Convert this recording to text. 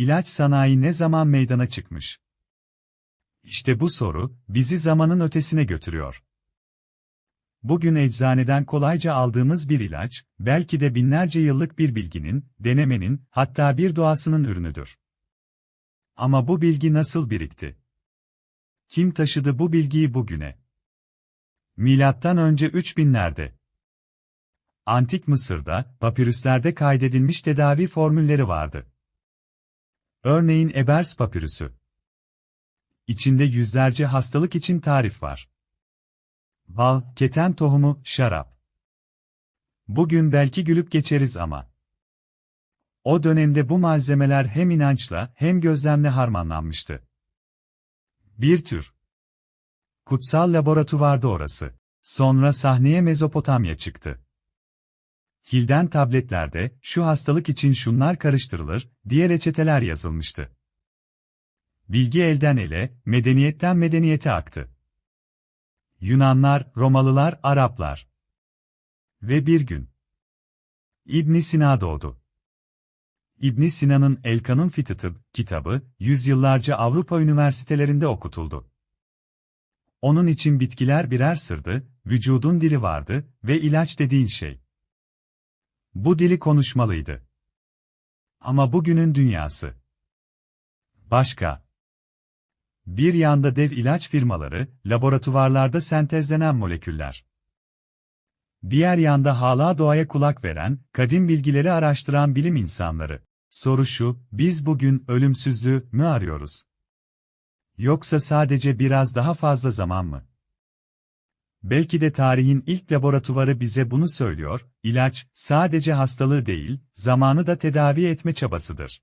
İlaç sanayi ne zaman meydana çıkmış? İşte bu soru, bizi zamanın ötesine götürüyor. Bugün eczaneden kolayca aldığımız bir ilaç, belki de binlerce yıllık bir bilginin, denemenin, hatta bir doğasının ürünüdür. Ama bu bilgi nasıl birikti? Kim taşıdı bu bilgiyi bugüne? Milattan önce 3000'lerde. Antik Mısır'da, papirüslerde kaydedilmiş tedavi formülleri vardı. Örneğin Ebers papirüsü. İçinde yüzlerce hastalık için tarif var. Bal, keten tohumu, şarap. Bugün belki gülüp geçeriz ama. O dönemde bu malzemeler hem inançla hem gözlemle harmanlanmıştı. Bir tür. Kutsal laboratuvarda orası. Sonra sahneye Mezopotamya çıktı. Hilden tabletlerde, şu hastalık için şunlar karıştırılır, diye reçeteler yazılmıştı. Bilgi elden ele, medeniyetten medeniyete aktı. Yunanlar, Romalılar, Araplar. Ve bir gün. İbn Sina doğdu. İbn Sina'nın El Kanun Fitıtıb kitabı, yüzyıllarca Avrupa üniversitelerinde okutuldu. Onun için bitkiler birer sırdı, vücudun dili vardı ve ilaç dediğin şey. Bu dili konuşmalıydı. Ama bugünün dünyası. Başka. Bir yanda dev ilaç firmaları, laboratuvarlarda sentezlenen moleküller. Diğer yanda hala doğaya kulak veren, kadim bilgileri araştıran bilim insanları. Soru şu, biz bugün ölümsüzlüğü mü arıyoruz? Yoksa sadece biraz daha fazla zaman mı? Belki de tarihin ilk laboratuvarı bize bunu söylüyor, ilaç, sadece hastalığı değil, zamanı da tedavi etme çabasıdır.